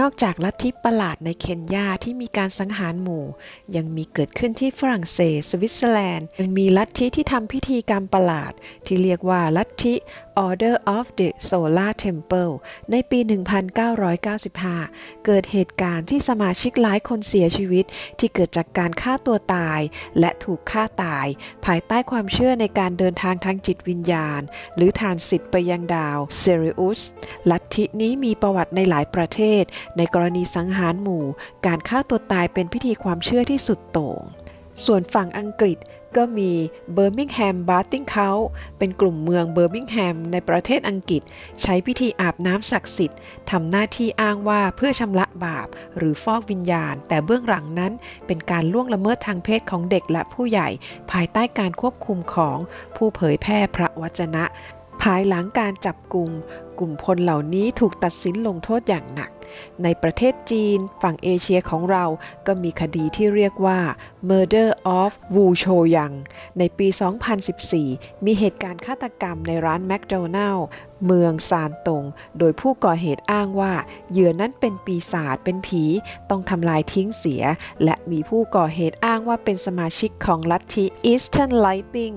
นอกจากลัทธิประหลาดในเคนยาที่มีการสังหารหมู่ ยังมีเกิดขึ้นที่ฝรั่งเศส สวิตเซอร์แลนด์ยังมีลัทธิที่ทำพิธีกรรมประหลาด ที่เรียกว่าลัทธิ Order of the Solar Temple ในปี 1995 เกิดเหตุการณ์ที่สมาชิกหลายคนเสียชีวิต ที่เกิดจากการฆ่าตัวตาย และถูกฆ่าตาย ภายใต้ความเชื่อในการเดินทางทางจิตวิญญาณ หรือทรานสิตไปยังดาวเซริอุส ลัทธินี้มีประวัติในหลายประเทศ ในกรณีสังหารหมู่ การฆ่าตัวตายเป็นพิธีความเชื่อที่สุดโต่งส่วนฝั่งอังกฤษ ก็มีเบอร์มิงแฮมบาร์ติงเคาเป็นกลุ่มเมืองเบอร์มิงแฮมในประเทศอังกฤษ ใช้พิธีอาบน้ำศักดิ์สิทธิ์ทำหน้าที่อ้างว่าเพื่อชำระบาป หรือฟอกวิญญาณ แต่เบื้องหลังนั้นเป็นการล่วงละเมิดทางเพศของเด็กและผู้ใหญ่ ภายใต้การควบคุมของผู้เผยแพร่พระวจนะ ภายหลังการจับกลุ่มกลุ่มพลเหล่านี้ถูกตัดสินลงโทษอย่างหนัก ในประเทศจีนฝั่งเอเชียของเราก็มีคดีที่เรียกว่า Murder of Wu Choyang ในปี 2014 มีเหตุการณ์ฆาตกรรมในร้านแมคโดนัลล์ เมืองซานตง โดยผู้ก่อเหตุอ้างว่า เหยื่อนั้นเป็นปีศาจเป็นผี ต้องทำลายทิ้งเสีย และมีผู้ก่อเหตุอ้างว่าเป็นสมาชิกของลัทธิ Eastern Lighting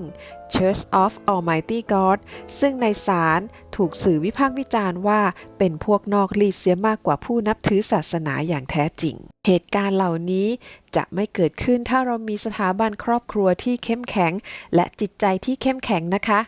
Church of Almighty God ซึ่งในศาลถูกสื่อวิพากษ์วิจารณ์ว่า เป็นพวกนอกรีดเสียมากกว่าผู้นับถือศาสนาอย่างแท้จริง เหตุการณ์เหล่านี้จะไม่เกิดขึ้นถ้าเรามีสถาบันครอบครัวที่เข้มแข็ง และจิตใจที่เข้มแข็งนะคะ